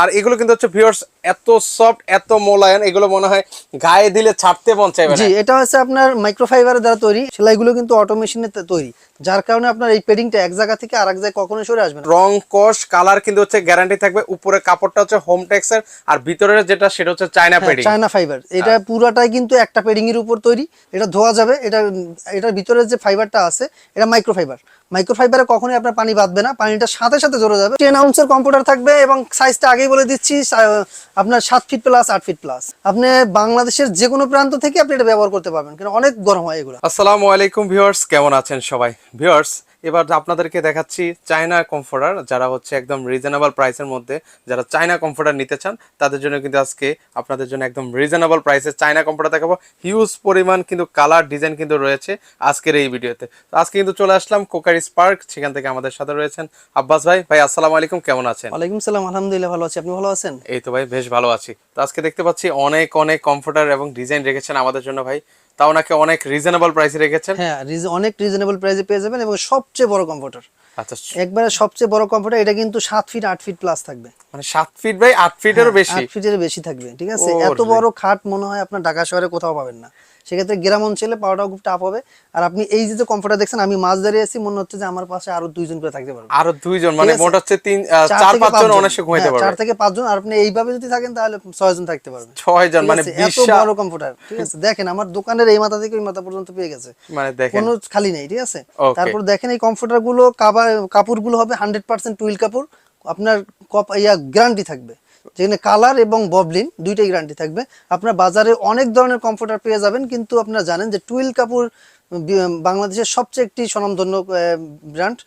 আর এগুলো কিন্তু হচ্ছে ভিউয়ার্স এত সফট এত মোলায়েম এগুলো মনে হয় গায়ে দিলে ছাড়তে মন চাইবে জি এটা হচ্ছে আপনার মাইক্রোফাইবারের দ্বারা তৈরি সেলাইগুলো কিন্তু অটো অটোমেশনে তৈরি। যার কারণে আপনার এই পেডিংটা এক জায়গা থেকে আরেক জায়গায় কখনো সরে আসবে না। রং কস কালার কিন্তু হচ্ছে গ্যারান্টি থাকবে। উপরে কাপড়টা হচ্ছে হোম টেক্সের আর ভিতরের যেটা সেটা হচ্ছে চায়না পেডিং চায়না ফাইবার এটা পুরাটাই কিন্তু একটা পেডিং এর উপর তৈরি। এটা ধোয়া যাবে এটা এটার ভিতরের যে ফাইবারটা আছে এটা মাইক্রোফাইবার মাইক্রোফাইবারে কখনোই আপনার পানি বাঁধবে না, পানিটা সাথে সাথে জড়ে যাবে। টেন আউন্সের কম্পিউটার থাকবে এবং সাইজটা আগেই বলে দিচ্ছি আপনার সাত ফিট প্লাস আট ফিট প্লাস আপনি বাংলাদেশের যে কোনো প্রান্ত থেকে আপনি এটা ব্যবহার করতে পারবেন কিন্তু অনেক গরম হয় এগুলো। আসসালামু আলাইকুম ভিউয়ার্স কেমন আছেন সবাই? ভিউয়ার্স এবার আপনাদেরকে দেখাচ্ছি চায়না কমফোর্টার যারা হচ্ছে একদম রিজনেবল প্রাইসের মধ্যে যারা চায়না কমফোর্টার নিতে চান তাদের জন্য কিন্তু আজকে আপনাদের জন্য একদম রিজনেবল প্রাইসে চায়না কমফোর্টার দেখাবো। হিউজ পরিমাণ কিন্তু কালার ডিজাইন কিন্তু রয়েছে আজকের এই ভিডিওতে। তো আজকে কিন্তু চলে আসলাম কোকারি স্পার্ক সেখান থেকে আমাদের সাথে রয়েছেন আব্বাস ভাই। ভাই আসসালামু আলাইকুম কেমন আছেন? ওয়ালাইকুম সালাম আলহামদুলিল্লাহ ভালো আছি। আপনি ভালো আছেন? এই তো ভাই বেশ ভালো আছি। তো আজকে দেখতে পাচ্ছি অনেক অনেক কমফোর্টার এবং ডিজাইন রেখেছেন আমাদের জন্য ভাই। তাও নাকি অনেক রিজনেবল প্রাইসে রেখেছেন? হ্যাঁ অনেক রিজনেবল প্রাইসে পেয়ে যাবেন এবং সবচেয়ে বড় কম্পিউটার আচ্ছা একবারে সবচেয়ে বড় কম্পিউটার এটা কিন্তু সাত ফিট আট ফিট প্লাস থাকবে। মানে সাত ফিট বাই আট ফিটেরও বেশি? আট ফিটের বেশি থাকবে ঠিক আছে? এত বড় খাট মনে হয় আপনার ঢাকা শহরে কোথাও পাবেন না। সেক্ষেত্রে গ্রাম অঞ্চলে পাওয়াটাও খুব টাফ হবে। আর আপনি এই যে কম্পিউটার দেখছেন আমি মাছ দাঁড়িয়ে আছি মনে হচ্ছে যে আমার পাশে আরও দুইজন করে থাকতে পারবে। আরও দুইজন মানে মোট হচ্ছে তিন চার থেকে পাঁচজন। অনায়াসে ঘুমাইতে হ্যাঁ, চার থেকে পাঁচজন। আর আপনি এইভাবে যদি থাকেন তাহলে ছয় জন থাকতে পারবেন ছয় জন ঠিক মানে? এত বড় কম্পিউটার ঠিক আছে? দেখেন আমার দোকানের এই মাথা থেকে ওই মাথা পর্যন্ত পেয়ে গেছে। মানে দেখেন। কোনো খালি নেই ঠিক আছে? তারপর দেখেন এই কমফোর্টারগুলো কাবার কাপড়গুলো হবে হান্ড্রেড পার্সেন্ট টুইল কাপড়। আপনার কপ ইয়া গ্যারান্টি থাকবে। যেখানে কালার এবং ববলিন দুইটাই গ্যারান্টি থাকবে। আপনার বাজারে অনেক ধরনের কমফোর্টার পেয়ে যাবেন, কিন্তু আপনারা জানেন যে টুইল কাপুর বাংলাদেশের সবচেয়ে একটি স্বনামধন্য ব্র্যান্ড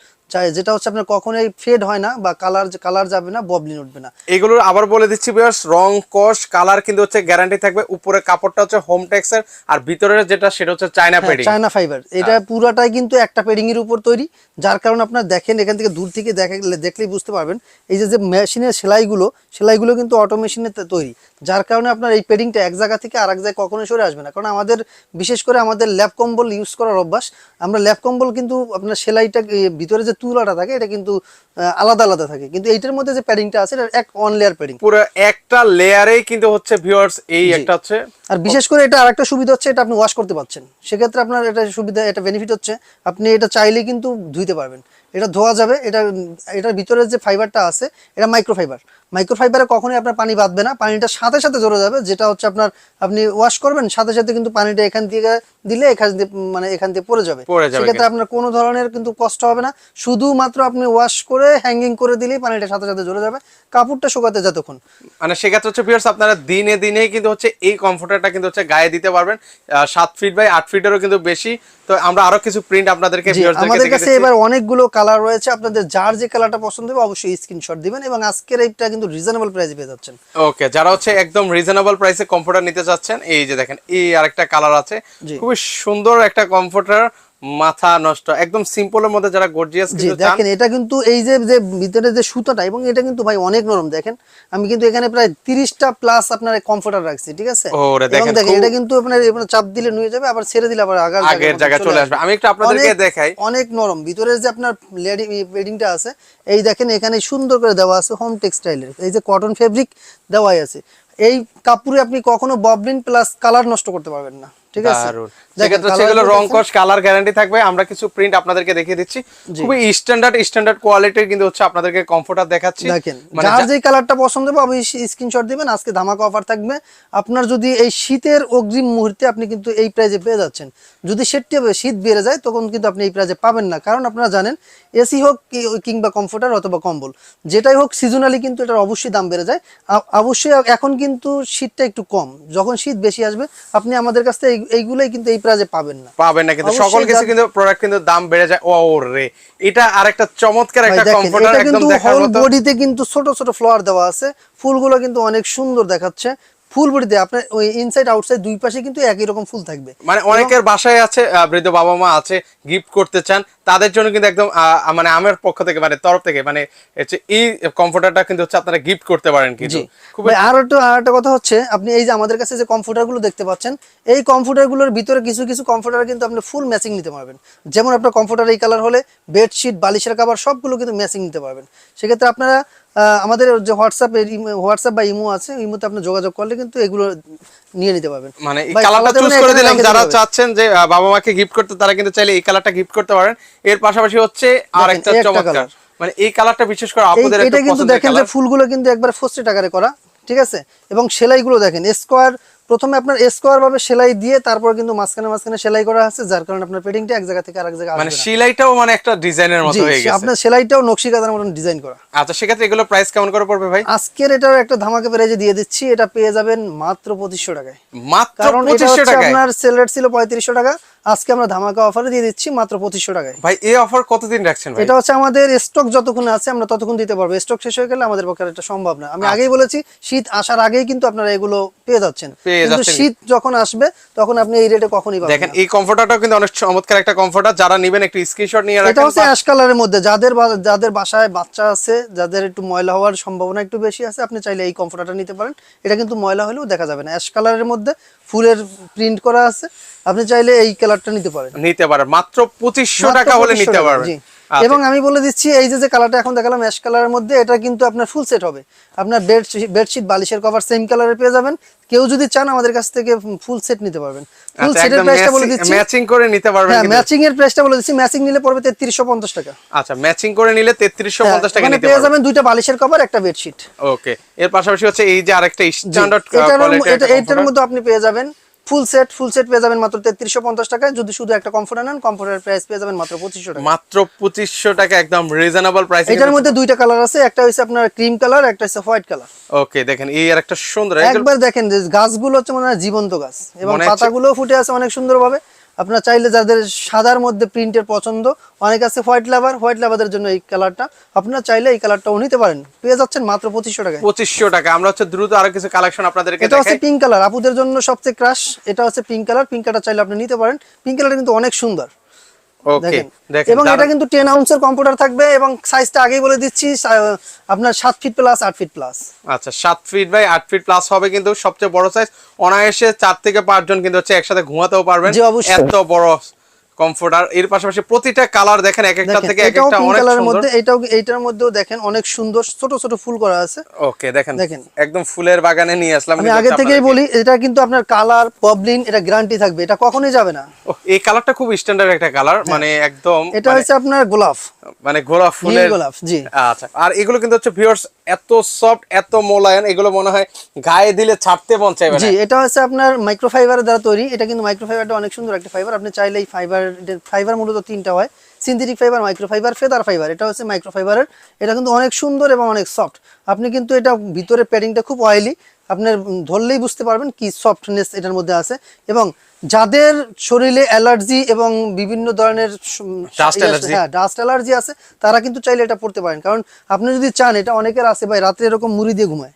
যেটা হচ্ছে আপনার কখনোই ফেড হয় না বা কালার কালার যাবে না ববলিন উঠবে না। এগুলোর আবার বলে দিচ্ছি বিয়ার্স রং কস কালার কিন্তু হচ্ছে গ্যারান্টি থাকবে। উপরে কাপড়টা হচ্ছে হোম টেক্সের আর ভিতরের যেটা সেটা হচ্ছে চায়না পেডিং চায়না ফাইবার এটা পুরাটাই কিন্তু একটা পেডিং এর উপর তৈরি যার কারণে আপনার দেখেন এখান থেকে দূর থেকে দেখে- দেখলেই বুঝতে পারবেন এই যে যে মেশিনের সেলাইগুলো সেলাইগুলো কিন্তু অটোমেশনে তৈরি। যার কারণে আপনার এই পেডিংটা এক জায়গা থেকে আরেক জায়গায় কখনো সরে আসবে না। কারণ আমাদের বিশেষ করে আমাদের ল্যাব কম্বল ইউজ করার অভ্যাস আমরা ল্যাব কম্বল কিন্তু আপনার সেলাইটা ভিতরে যে তুলাটা থাকে এটা কিন্তু আলাদা আলাদা থাকে। কিন্তু এইটার মধ্যে যে প্যাডিংটা আছে এটা এক ওয়ান লেয়ার প্যাডিং পুরো একটা লেয়ারেই কিন্তু হচ্ছে ভিউয়ার্স এই একটা হচ্ছে আর বিশেষ করে এটা আরেকটা সুবিধা হচ্ছে এটা আপনি ওয়াশ করতে পারছেন। সেক্ষেত্রে আপনার এটা সুবিধা এটা বেনিফিট হচ্ছে। আপনি এটা চাইলে কিন্তু ধুইতে পারবেন। এটা ধোয়া যাবে এটা এটার ভিতরে যে ফাইবারটা আছে এটা মাইক্রোফাইবার মাইক্রোফাইবারে কখনোই আপনার পানি বাঁধবে না পানিটা সাথে সাথে জড়ে যাবে যেটা হচ্ছে আপনার আপনি ওয়াশ করবেন সাথে সাথে কিন্তু পানিটা এখান থেকে দিলে এখান দিয়ে মানে এখান থেকে পড়ে যাবে। সেক্ষেত্রে আপনার কোনো ধরনের কিন্তু কষ্ট হবে না শুধুমাত্র আপনি ওয়াশ করে হ্যাঙ্গিং করে দিলেই পানিটা সাথে সাথে জড়ে যাবে কাপড়টা শুকাতে যতক্ষণ। মানে সেক্ষেত্রে হচ্ছে ভিউয়ার্স আপনারা দিনে দিনে কিন্তু হচ্ছে এই কমফোর্টারটা কিন্তু হচ্ছে গায়ে দিতে পারবেন সাত ফিট বাই আট ফিটেরও কিন্তু বেশি। তো আমরা আরও কিছু প্রিন্ট আপনাদেরকে আমাদের কাছে এবার অনেকগুলো কালার রয়েছে আপনাদের যার যে কালারটা পছন্দ হবে অবশ্যই স্ক্রিনশট দিবেন এবং আজকের এইটা কিন্তু রিজনেবল প্রাইসে পেয়ে যাচ্ছেন। ওকে যারা হচ্ছে একদম রিজনেবল প্রাইসে কমফোর্টার নিতে চাচ্ছেন এই যে দেখেন এই আরেকটা কালার আছে। খুব খুবই সুন্দর একটা কমফোর্টার মাথা নষ্ট একদম সিম্পলের মধ্যে যারা গর্জিয়াস জি কিন্তু দেখেন এটা কিন্তু এই যে যে ভিতরে যে সুতাটা এবং এটা কিন্তু ভাই অনেক নরম দেখেন। আমি কিন্তু এখানে প্রায় তিরিশটা প্লাস আপনার কমফোর্টার রাখছি ঠিক আছে? ওরে দেখেন, দেখেন এটা কিন্তু আপনার আপনার চাপ দিলে নুয়ে যাবে আবার ছেড়ে দিলে আবার আগের আগের জায়গায় চলে আসবে। আমি একটু আপনাদেরকে দেখাই। অনেক নরম। ভিতরে যে আপনার বেডিংটা আছে এই দেখেন এখানে সুন্দর করে দেওয়া আছে হোম টেক্সটাইলের এই যে কটন ফেব্রিক দেওয়াই আছে। এই কাপড়ে আপনি কখনো ববলিন প্লাস কালার নষ্ট করতে পারবেন না। ঠিক আছে? সেক্ষেত্রে সেগুলো রং কস কালার গ্যারান্টি থাকবে। আমরা কিছু প্রিন্ট আপনাদেরকে দেখিয়ে দিচ্ছি। খুবই স্ট্যান্ডার্ড স্ট্যান্ডার্ড কোয়ালিটির কিন্তু হচ্ছে আপনাদেরকে কমফোর্টার দেখাচ্ছি। দেখেন মানে যার যে কালারটা পছন্দ হবে অবশ্যই স্ক্রিনশট দিবেন। আজকে ধামাকা অফার থাকবে। আপনার যদি এই শীতের অগ্রিম মুহূর্তে আপনি কিন্তু এই প্রাইজে পেয়ে যাচ্ছেন। যদি শীতটি শীত বেড়ে যায় তখন কিন্তু আপনি এই প্রাইজে পাবেন না। কারণ আপনারা জানেন এসি হোক কিংবা কমফোর্টার অথবা কম্বল যেটাই হোক সিজনালি কিন্তু এটার অবশ্যই দাম বেড়ে যায়। অবশ্যই এখন কিন্তু শীতটা একটু কম। যখন শীত বেশি আসবে আপনি আমাদের কাছ থেকে এইগুলোই কিন্তু এই প্রাইজে পাবেন না। পাবেন না কিন্তু সকল কিছু কিন্তু প্রোডাক্ট কিন্তু দাম বেড়ে যায়। ও রে এটা আরেকটা চমৎকার একটা কমফর্টার একদম কিন্তু দেখার হোল মতো। বডিতে কিন্তু ছোট ছোট ফ্লাওয়ার দেওয়া আছে। ফুলগুলো কিন্তু অনেক সুন্দর দেখাচ্ছে। ফুল বডিতে আপনার ওই ইনসাইড আউটসাইড দুই পাশে কিন্তু একই রকম ফুল থাকবে। মানে অনেকের বাসায় আছে বৃদ্ধ বাবা মা আছে গিফট করতে চান তাদের জন্য কিন্তু একদম মানে আমার পক্ষ থেকে মানে তরফ থেকে মানে এই কমফোর্টারটা কিন্তু হচ্ছে আপনারা গিফট করতে পারেন কিন্তু। খুবই আর একটা আর একটা কথা হচ্ছে আপনি এই যে আমাদের কাছে যে কম্পিউটারগুলো দেখতে পাচ্ছেন এই কম্পিউটারগুলোর ভিতরে কিছু কিছু কম্পিউটার কিন্তু আপনি ফুল ম্যাচিং নিতে পারবেন। যেমন আপনার কম্পিউটার এই কালার হলে বেডশিট বালিশের কাভার সবগুলো কিন্তু ম্যাচিং নিতে পারবেন। সেক্ষেত্রে আপনারা আমাদের যে হোয়াটসঅ্যাপ হোয়াটসঅ্যাপ বা ইমো আছে ইমোতে আপনি যোগাযোগ করলে কিন্তু এগুলো নিয়ে নিতে পারবেন। মানে এই কালারটা চুজ করে দিলাম যারা চাচ্ছেন যে বাবা মাকে গিফট করতে তারা কিন্তু চাইলে এই কালারটা গিফট করতে পারেন। এর পাশাপাশি হচ্ছে আর একটা এই একটা চমৎকার। মানে এই কালারটা বিশেষ করে আপনাদের এটা কিন্তু দেখেন যে ফুলগুলো কিন্তু একবার ফোস্টেড টাকারে করা ঠিক আছে? এবং সেলাইগুলো দেখেন স্কোয়ার প্রথমে আপনার স্কোয়ার ভাবে সেলাই দিয়ে তারপর কিন্তু মাঝখানে মাঝখানে সেলাই করা আছে যার কারণে আপনার পেটিংটা এক জায়গা থেকে আরেক জায়গায় মানে। সিলাইটাও মানে একটা ডিজাইনের মতো হয়ে গেছে। আপনার সেলাইটাও নকশি কাঁথার মতন ডিজাইন করা। আচ্ছা সেক্ষেত্রে এগুলো প্রাইস কেমন করে পড়বে ভাই? আজকের এটার একটা ধামাকা প্রাইজে দিয়ে দিচ্ছি এটা পেয়ে যাবেন মাত্র পঁচিশশো টাকায়। মাত্র কারণ এটা পঁচিশশো হচ্ছে টাকায়? আপনার সেল রেট ছিল পঁয়ত্রিশশো টাকা আজকে আমরা ধামাকা অফারে দিয়ে দিচ্ছি মাত্র পঁচিশশো টাকায়। ভাই এই অফার কতদিন রাখছেন ভাই? এটা হচ্ছে আমাদের স্টক যতক্ষণ আছে আমরা ততক্ষণ দিতে পারব। স্টক শেষ হয়ে গেলে আমাদের পক্ষে এটা সম্ভব না। আমি আগেই বলেছি শীত আসার আগেই কিন্তু আপনারা এগুলো পেয়ে যাচ্ছেন। কিন্তু। শীত যখন আসবে তখন আপনি এই রেটে কখনই পাবেন দেখেন এই কমফোর্টারটাও কিন্তু অনেক চমৎকার একটা কমফোর্টার যারা নেবেন একটু স্ক্রিনশট নিয়ে এটা হচ্ছে অ্যাশ কালারের মধ্যে। যাদের যাদের বাসায় বাচ্চা আছে যাদের একটু ময়লা হওয়ার সম্ভাবনা একটু বেশি আছে আপনি চাইলে এই কমফোর্টারটা নিতে পারেন। এটা কিন্তু ময়লা হলেও দেখা যাবে না। অ্যাশ কালারের মধ্যে ফুলের প্রিন্ট করা আছে। আপনি চাইলে এই কালারটা নিতে পারেন। নিতে পারেন। মাত্র পঁচিশশো টাকা হলে নিতে পারবেন। জি। এবং আমি বলে দিচ্ছি এই যে যে কালারটা এখন দেখালাম অ্যাশ কালারের মধ্যে এটা কিন্তু আপনার ফুল সেট হবে। আপনার বেড বেডশিট বালিশের কভার সেম কালারের পেয়ে যাবেন। কেউ যদি চান আমাদের কাছ থেকে ফুল সেট নিতে পারবেন। ফুল আচ্ছা সেটের প্রাইসটা বলে দিচ্ছি। ম্যাচিং করে নিতে পারবেন হ্যাঁ ম্যাচিং এর প্রাইসটা বলে দিচ্ছি। ম্যাচিং নিলে পড়বে তেত্রিশশো পঞ্চাশ টাকা। আচ্ছা ম্যাচিং করে নিলে তেত্রিশশো হ্যাঁ, পঞ্চাশ টাকা ওখানে নিতে পেয়ে যাবেন দুইটা বালিশের কভার একটা বেডশিট ওকে এর পাশাপাশি হচ্ছে এই যে আরেকটা স্ট্যান্ডার্ড এটা এটার মধ্যে আপনি পেয়ে যাবেন ফুল সেট ফুল সেট পেয়ে যাবেন মাত্র তেত্রিশশো পঞ্চাশ টাকায়। যদি শুধু একটা কমফোর্টার নেন কমফোর্টার প্রাইস পেয়ে যাবেন মাত্র পঁচিশশো টাকা। মাত্র পঁচিশশো টাকা একদম রিজনেবল প্রাইস এটার মধ্যে। দুইটা কালার আছে একটা হচ্ছে আপনার ক্রিম কালার একটা হচ্ছে হোয়াইট কালার ওকে দেখেন এই আর একটা সুন্দর একবার দেখেন যে গাছগুলো হচ্ছে মানে জীবন্ত গাছ এবং পাতাগুলো ফুটে আছে অনেক সুন্দরভাবে। আপনার চাইলে যাদের সাদার মধ্যে প্রিন্টের পছন্দ অনেক আছে হোয়াইট লাভার হোয়াইট লাভারদের জন্য এই কালারটা। আপনার চাইলে এই কালারটাও নিতে পারেন। পেয়ে যাচ্ছেন মাত্র পঁচিশশো টাকা পঁচিশশো টাকা। আমরা হচ্ছে দ্রুত আরও কিছু কালেকশন আপনাদেরকে এটা হচ্ছে পিঙ্ক কালার আপুদের জন্য সবচেয়ে ক্রাশ এটা হচ্ছে পিঙ্ক কালার পিঙ্ক কালার চাইলে আপনি নিতে পারেন। পিঙ্ক কালার কিন্তু অনেক সুন্দর। ওকে এবং এটা কিন্তু টেন আউন্সের কম্পিউটার থাকবে এবং সাইজটা আগেই বলে দিচ্ছি আপনার সাত ফিট প্লাস আট ফিট প্লাস আচ্ছা সাত ফিট বাই আট ফিট প্লাস হবে কিন্তু সবচেয়ে বড় সাইজ অনায়াসে চার থেকে পাঁচজন কিন্তু হচ্ছে একসাথে ঘুমাতেও পারবেন। জি, অবশ্যই। এত বড় কমফোর্টার এর পাশাপাশি প্রতিটা কালার দেখেন এক একটা থেকে এক একটা অনেক কালারের মধ্যে এটাও এইটার মধ্যেও দেখেন অনেক সুন্দর ছোট ছোট ফুল করা আছে। ওকে দেখেন দেখেন। একদম ফুলের বাগানে নিয়ে আসলাম আমি আগে থেকেই বলি এটা কিন্তু আপনার কালার পবলিন এটা গ্যারান্টি থাকবে এটা কখনোই যাবে না। এই কালারটা খুব স্ট্যান্ডার্ড একটা কালার মানে একদম হ্যাঁ। এটা মানে- হচ্ছে আপনার গোলাপ। মানে গোলাপ ফুলের গোলাপ জি। আচ্ছা আর এগুলো কিন্তু হচ্ছে ভিউয়ার্স এত সফট এত মোলায়েম এগুলো মনে হয় গায়ে দিলে ছাড়তে মন চাইবে না। জি এটা হচ্ছে আপনার মাইক্রোফাইবার দ্বারা তৈরি এটা কিন্তু মাইক্রোফাইবারটা অনেক সুন্দর একটা ফাইবার আপনি চাইলে এই ফাইবার ফাইবার মূলত তিনটা হয় synthetic fibre microfibre feather fibre এটা হচ্ছে মাইক্রোফাইবারের এটা কিন্তু অনেক সুন্দর এবং অনেক সফট আপনি কিন্তু এটা ভিতরে প্যাডিংটা খুব অয়েলি আপনার ধরলেই বুঝতে পারবেন কি সফটনেস এটার মধ্যে আছে এবং যাদের শরীরে অ্যালার্জি এবং বিভিন্ন ধরনের ইয়ে? হ্যাঁ ডাস্ট অ্যালার্জি আছে তারা কিন্তু চাইলে এটা পড়তে পারেন। কারণ আপনি যদি চান এটা অনেকের আছে ভাই রাত্রে এরকম মুড়ি দিয়ে ঘুমায়।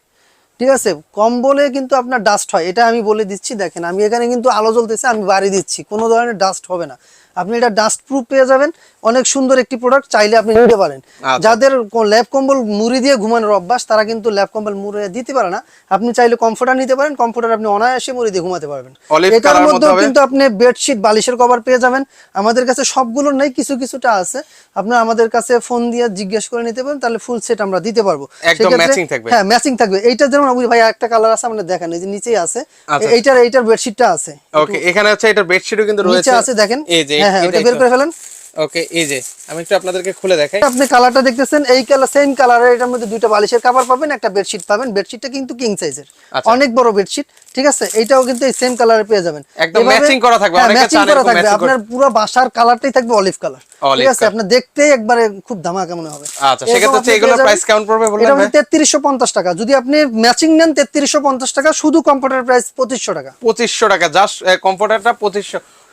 ঠিক আছে? কম বলে কিন্তু আপনার ডাস্ট হয়, এটা আমি বলে দিচ্ছি, দেখেন, আমি এখানে কিন্তু আলো জ্বলতেছে, আমি বাড়ি দিচ্ছি, কোনো ধরনের ডাস্ট হবে না। আপনি এটা ডাস্ট প্রুফ পেয়ে যাবেন। অনেক সুন্দর একটি প্রোডাক্ট চাইলে আপনি নিতে পারেন। আচ্ছা। যাদের ল্যাব কম্বল মুড়ি দিয়ে ঘুমানোর অভ্যাস তারা কিন্তু ল্যাব কম্বল মুড়ে দিতে পারে না। আপনি চাইলে কমফোর্টার নিতে পারেন। কমফোর্টার আপনি অনায়াসে মুড়ি দিয়ে ঘুমাতে পারবেন। এটার মধ্যে মধ্যেও কিন্তু আপনি বেডশিট বালিশের কভার পেয়ে যাবেন। আমাদের কাছে সবগুলো নেই কিছু কিছুটা আছে। আপনার আমাদের কাছে ফোন দিয়ে জিজ্ঞেস করে নিতে পারেন তাহলে ফুল সেট আমরা দিতে পারব। হ্যাঁ ম্যাচিং থাকবে। এইটা যেমন ওই ভাই একটা কালার আছে আমরা দেখেন এই যে নিচেই আছে। আচ্ছা। এইটার এইটার বেডশিটটা আছে। ওকে এখানে হচ্ছে এটার বেডশিটও কিন্তু রয়েছে। আছে দেখেন। এই যে হ্যাঁ হ্যাঁ ওটা বের করে ফেলেন। ওকে এই যে আমি একটু আপনাদেরকে খুলে দেখাই। আপনি কালারটা দেখতেছেন এই কালার সেম এটার মধ্যে দুইটা বালিশের কভার পাবেন একটা বেডশিট পাবেন। বেডশিটটা কিন্তু কিং সাইজের আচ্ছা। অনেক বড় বেডশিট ঠিক আছে? এটাও কিন্তু এই সেম কালারে পেয়ে যাবেন। একদম করা থাকবে, হ্যাঁ, অনেকে matching চান করা থাকবে। আপনার পুরো বাসার কালারটাই থাকবে অলিভ কালার ঠিক আছে colour। দেখতেই একবারে খুব ধামাকা মনে হবে। আচ্ছা, সেক্ষেত্রে হচ্ছে এগুলোর price কেমন পড়বে বললেন এটা ভাই? তেত্রিশশো পঞ্চাশ টাকা। যদি আপনি ম্যাচিং নেন তেত্রিশশো পঞ্চাশ টাকা শুধু কম্পিউটার প্রাইস টাকা। টাকা জাস্ট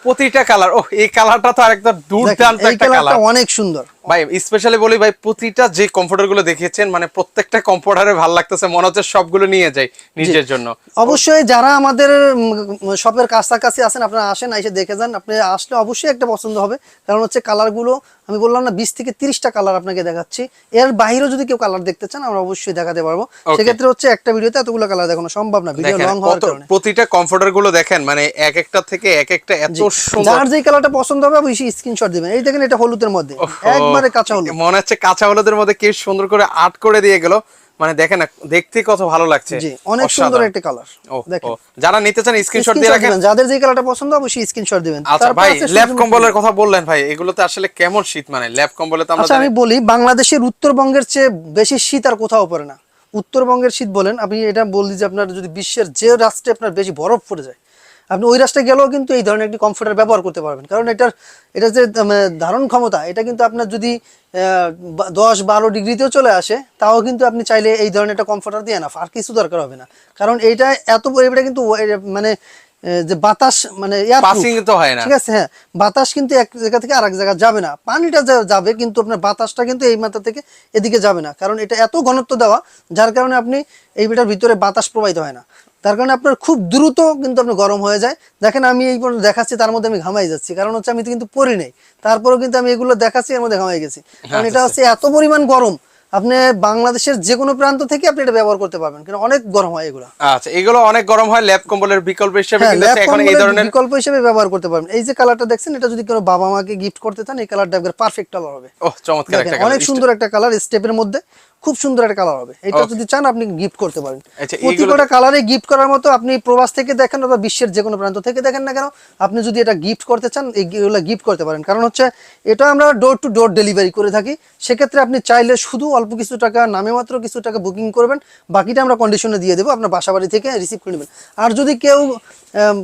প্রতিটা কালার ও এই কালারটা তো আরেকটা দুর্দান্ত একটা কালার অনেক সুন্দর। ভাই স্পেশালি বলি ভাই প্রতিটা যে কম্পিউটারগুলো দেখিয়েছেন মানে প্রত্যেকটা কম্পিউটারে ভালো লাগতেছে মনে হচ্ছে সবগুলো নিয়ে যাই নিজের জন্য। অবশ্যই যারা আমাদের শপের কাছাকাছি আছেন আপনারা আসেন এসে দেখে যান। আপনি আসলে অবশ্যই একটা পছন্দ হবে। কারণ হচ্ছে কালারগুলো আমি বললাম না বিশ থেকে তিরিশটা কালার আপনাকে দেখাচ্ছি। এর বাইরেও যদি কেউ কালার দেখতে চান আমরা অবশ্যই দেখাতে পারব। সেক্ষেত্রে হচ্ছে একটা ভিডিওতে এতগুলো কালার দেখানো সম্ভব না ভিডিও লং হওয়ার কারণে। প্রতিটা কমফোর্টারগুলো দেখেন মানে এক একটা থেকে এক একটা এত সুন্দর। যার যেই কালারটা পছন্দ হবে অবশ্যই স্ক্রিনশট দিবেন। এই দেখেন এটা হলুদের মধ্যে। একবারে কাঁচা হলুদ। মনে হচ্ছে কাঁচা হলুদের মধ্যে কি সুন্দর করে আর্ট করে দিয়ে গেল। মানে দেখেন না, দেখতে কত ভালো লাগছে। জি অনেক সুন্দর একটা কালার দেখেন। যারা নিতে চান স্ক্রিনশট দিয়ে রাখেন। যাদের যে কালারটা পছন্দ অবশ্যই স্ক্রিনশট দিবেন। আচ্ছা ভাই ল্যাপ কম্বলের কথা বললেন ভাই এগুলোতে আসলে কেমন শীত? মানে ল্যাপ কম্বলে তো আমরা আচ্ছা আমি বলি বাংলাদেশের উত্তরবঙ্গের চেয়ে বেশি শীত আর কোথাও পড়ে না। উত্তরবঙ্গের শীত বলেন আপনি এটা বললি যে আপনার যদি বিশ্বের যে রাষ্ট্রে আপনার বেশি বরফ পড়ে যায় আপনি ওই রাস্তায় গেলেও কিন্তু এই ধরনের একটি কমফোর্টার ব্যবহার করতে পারবেন। কারণ এটার, এটা যে ধারণ ক্ষমতা, এটা কিন্তু আপনার যদি দশ বারো ডিগ্রিতেও চলে আসে, তাও কিন্তু আপনি চাইলে এই ধরনের একটা কমফোর্টার দিয়ে না, আর কিছু দরকার হবে না। কারণ এইটা এত এটা কিন্তু মানে যে বাতাস মানে পাসিং তো হয় না। ঠিক আছে হ্যাঁ। বাতাস কিন্তু এক জায়গা থেকে আরেক জায়গা যাবে না। পানিটা যাবে কিন্তু আপনার বাতাসটা কিন্তু এই মাথা থেকে এদিকে যাবে না। কারণ এটা এত ঘনত্ব দেওয়া যার কারণে আপনি এই বেটার ভিতরে বাতাস প্রবাহিত হয় না। তার কারণে আপনার খুব দ্রুত কিন্তু আপনি গরম হয়ে যায়। দেখেন আমি এই পর্যন্ত দেখাচ্ছি তার মধ্যে আমি ঘামাই যাচ্ছি। কারণ হচ্ছে আমি কিন্তু পরি নেই। তারপরেও কিন্তু আমি এগুলো দেখাচ্ছি এর মধ্যে ঘামাই গেছি। কারণ এটা হচ্ছে এত পরিমাণ গরম আপনি বাংলাদেশের যে কোনো প্রান্ত থেকে আপনি এটা ব্যবহার করতে পারবেন কারণ অনেক গরম হয় এগুলো। আচ্ছা এগুলো অনেক গরম হয় ল্যাপ কম্বলের বিকল্প হিসেবে হ্যাঁ কিন্তু এখন এই ধরনের বিকল্প হিসেবে ব্যবহার করতে পারবেন। এই যে কালারটা দেখছেন এটা যদি কোনো বাবা মাকে গিফট করতে চান এই কালারটা একবার পারফেক্ট কালার হবে। ও চমৎকার একটা একটা অনেক সুন্দর একটা কালার স্টেপের মধ্যে খুব সুন্দর একটা কালার হবে। এটা যদি চান আপনি গিফট করতে পারেন। প্রতিটা প্রতি কালারে গিফট করার মতো আপনি প্রবাস থেকে দেখেন অথবা বিশ্বের যে কোনো প্রান্ত থেকে দেখেন না কেন আপনি যদি এটা গিফট করতে চান এইগুলো গিফট করতে পারেন। কারণ হচ্ছে এটা আমরা ডোর টু ডোর ডেলিভারি করে থাকি। সেক্ষেত্রে আপনি চাইলে শুধু অল্প কিছু টাকা নামে মাত্র কিছু টাকা বুকিং করবেন। বাকিটা আমরা কন্ডিশনে দিয়ে দেবো আপনার বাসা বাড়ি থেকে রিসিভ করে নেবেন। আর যদি কেউ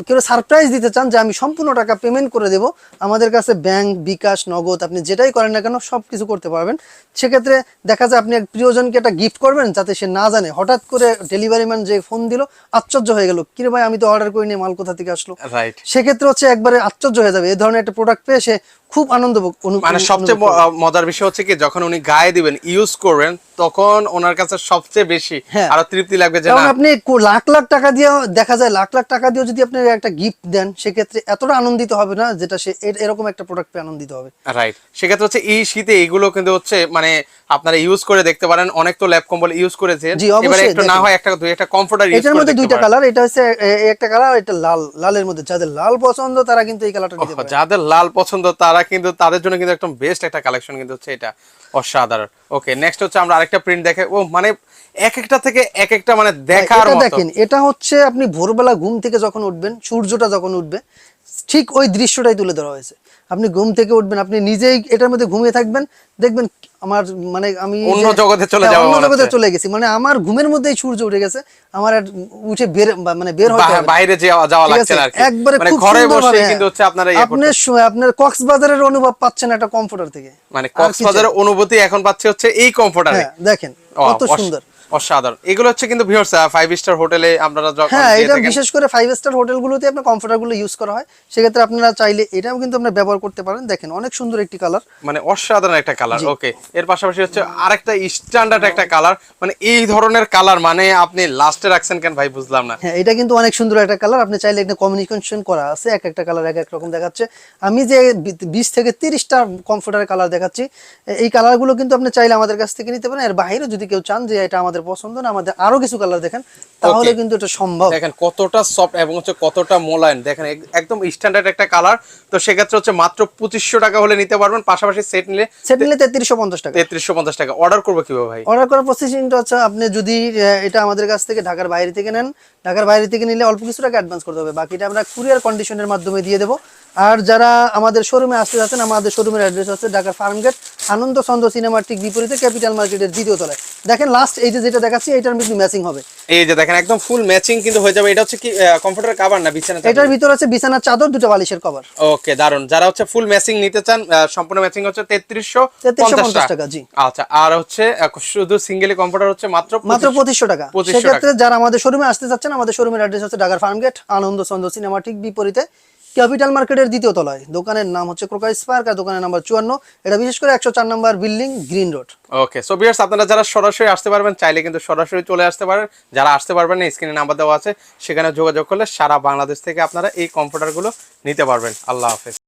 কেউ সারপ্রাইজ দিতে চান যে আমি সম্পূর্ণ টাকা পেমেন্ট করে দেবো আমাদের কাছে ব্যাংক বিকাশ নগদ আপনি যেটাই করেন না কেন সব কিছু করতে পারবেন। সেক্ষেত্রে দেখা যায় আপনি এক প্রিয়জনকে একটা গিফট করবেন যাতে সে না জানে। হঠাৎ করে ডেলিভারি ম্যান যে ফোন দিল আশ্চর্য হয়ে গেল কিরে ভাই আমি তো অর্ডার করিনি মাল কোথা থেকে আসলো? রাইট সেক্ষেত্রে হচ্ছে একবারে আশ্চর্য হয়ে যাবে। এই ধরনের একটা প্রোডাক্ট পেয়ে সে খুব আনন্দ মানে সবচেয়ে মজার বিষয় হচ্ছে কি যখন উনি গায়ে দিবেন ইউজ করবেন তখন ওনার কাছে সবচেয়ে বেশি হ্যাঁ। আরও তৃপ্তি লাগবে যে আপনি লাখ লাখ টাকা দিয়ে দেখা যায় লাখ লাখ টাকা দিয়েও যদি আপনি একটা গিফট দেন সেক্ষেত্রে এতটা আনন্দিত হবে না যেটা সে এরকম একটা প্রোডাক্ট পেয়ে আনন্দিত হবে। রাইট সেক্ষেত্রে হচ্ছে এই শীতে এগুলো কিন্তু হচ্ছে মানে আপনারা ইউজ করে দেখতে পারেন অনেক তো ল্যাব কম্বল ইউজ অবশ্যই, এবারে একটু না হয় একটা দুই একটা কমফোর্টার ইউজ এটার মধ্যে দুইটা কালার এটা হচ্ছে একটা কালার এটা লাল। লালের মধ্যে যাদের লাল পছন্দ তারা কিন্তু এই কালারটা নিতে পারে। যাদের লাল পছন্দ তারা কিন্তু তাদের জন্য কিন্তু একদম বেস্ট একটা কালেকশন কিন্তু হচ্ছে এটা। অসাধারণ। ওকে নেক্সট হচ্ছে আমরা আরেকটা প্রিন্ট দেখে ও মানে এক একটা থেকে এক একটা মানে দেখার এটা মতো। দেখেন এটা হচ্ছে আপনি ভোরবেলা ঘুম থেকে যখন উঠবেন সূর্যটা যখন উঠবে ঠিক ওই দৃশ্যটাই তুলে ধরা হয়েছে। আপনি ঘুম থেকে উঠবেন আপনি নিজেই এটার মধ্যে ঘুমিয়ে থাকবেন দেখবেন আমার মানে আমি অন্য জগতে চলে হ্যাঁ, অন্য জগতে চলে গেছি। মানে আমার ঘুমের মধ্যেই সূর্য উঠে গেছে আমার আর উঠে বের মানে বের হতে বাইরে যাওয়া যাওয়া লাগছে না আর একবারে মানে খুব ঘরে বসে হ্যাঁ। কিন্তু হচ্ছে আপনারা ইয়ে আপনি আপনার কক্সবাজারের অনুভব পাচ্ছেন একটা কমফোর্টার থেকে। মানে কক্সবাজারের অনুভূতি এখন পাচ্ছে হচ্ছে এই কমফোর্টারে হ্যাঁ দেখেন কত সুন্দর। অসাধারণ। এগুলো হচ্ছে কিন্তু ভিউয়ার্স ফাইভ স্টার হোটেলে আপনারা যখন হ্যাঁ এটা বিশেষ করে ফাইভ স্টার হোটেলগুলোতে আপনার কমফোর্টারগুলো ইউজ করা হয়। সেক্ষেত্রে আপনারা চাইলে এটাও কিন্তু আপনারা ব্যবহার করতে পারেন। দেখেন অনেক সুন্দর একটি কালার মানে অসাধারণ একটা কালার ওকে এর পাশাপাশি হচ্ছে আরেকটা স্ট্যান্ডার্ড একটা কালার মানে এই ধরনের কালার মানে আপনি লাস্টে রাখছেন কেন ভাই বুঝলাম না। হ্যাঁ এটা কিন্তু অনেক সুন্দর একটা কালার আপনি চাইলে একটা কমিউনিকেশন করা আছে এক একটা কালার এক এক রকম দেখাচ্ছে। আমি যে বিশ থেকে তিরিশটা কমফোর্টারের কালার দেখাচ্ছি এই কালারগুলো কিন্তু আপনি চাইলে আমাদের কাছ থেকে নিতে পারেন। এর বাইরে যদি কেউ চান যে এটা আমাদের পছন্দ না আমাদের আরও কিছু কালার দেখেন তাহলে কিন্তু এটা সম্ভব। দেখেন কতটা সফট এবং হচ্ছে কতটা মোলায়েম। দেখেন একদম স্ট্যান্ডার্ড একটা কালার তো সেক্ষেত্রে হচ্ছে মাত্র পঁচিশশো টাকা হলে নিতে পারবেন পাশাপাশি সেট নিলে সেট নিলে তেত্রিশশো পঞ্চাশ টাকা। তেত্রিশশো পঞ্চাশ টাকা। অর্ডার করব কীভাবে ভাই? অর্ডার করার প্রসেসিংটা হচ্ছে আপনি যদি এটা আমাদের কাছ থেকে ঢাকার বাইরে থেকে নেন ঢাকার বাইরে থেকে নিলে অল্প কিছু টাকা অ্যাডভান্স করতে হবে। বাকিটা আমরা কুরিয়ার কন্ডিশনের মাধ্যমে দিয়ে দেবো। আর যারা আমাদের শোরুমে আসতে যাচ্ছেন আমাদের শোরুমের অ্যাড্রেস হচ্ছে ঢাকার ফার্মগেট আনন্দ চন্দ্র সিনেমার ঠিক বিপরীতে ক্যাপিটাল মার্কেটের দ্বিতীয় তলায়। দেখেন লাস্ট এই যে যেটা দেখাচ্ছি এটার মধ্যে ম্যাচিং হবে। এই যে দেখেন একদম ফুল ম্যাচিং কিন্তু হয়ে যাবে। এটা হচ্ছে কি কমফোর্টার কাভার না বিছানা এটার ভিতর আছে বিছানার চাদর দুটো বালিশের কভার ওকে দারুণ যারা হচ্ছে ফুল ম্যাচিং নিতে চান সম্পূর্ণ ম্যাচিং হচ্ছে তেত্রিশশো 3350 টাকা, জি। আচ্ছা আর হচ্ছে শুধু সিঙ্গেলি কম্পিউটার হচ্ছে মাত্র মাত্র 2500 টাকা। 2500 সেক্ষেত্রে যারা আমাদের শোরুমে আসতে চাচ্ছেন আমাদের শোরুমের অ্যাড্রেস হচ্ছে ঢাকার ফার্মগেট আনন্দ চন্দ্র সিনেমা ঠিক বিপরীতে। ক্যাপিটাল মার্কেটের দ্বিতীয় তলায়। দোকানের নাম হচ্ছে ক্রোকাইস পার্ক আর দোকানের নাম্বার চুয়ান্ন। এটা বিশেষ করে একশো চার number building green road. Okay so viewers আপনারা যারা সরাসরি আসতে পারবেন, চাইলে কিন্তু সরাসরি চলে আসতে পারেন। যারা আসতে পারবেন না স্ক্রিনে নাম্বার দেওয়া আছে, সেখানে যোগাযোগ করলে সারা বাংলাদেশ থেকে আপনারা এই কম্পিউটারগুলো নিতে পারবেন। আল্লাহ হাফেজ।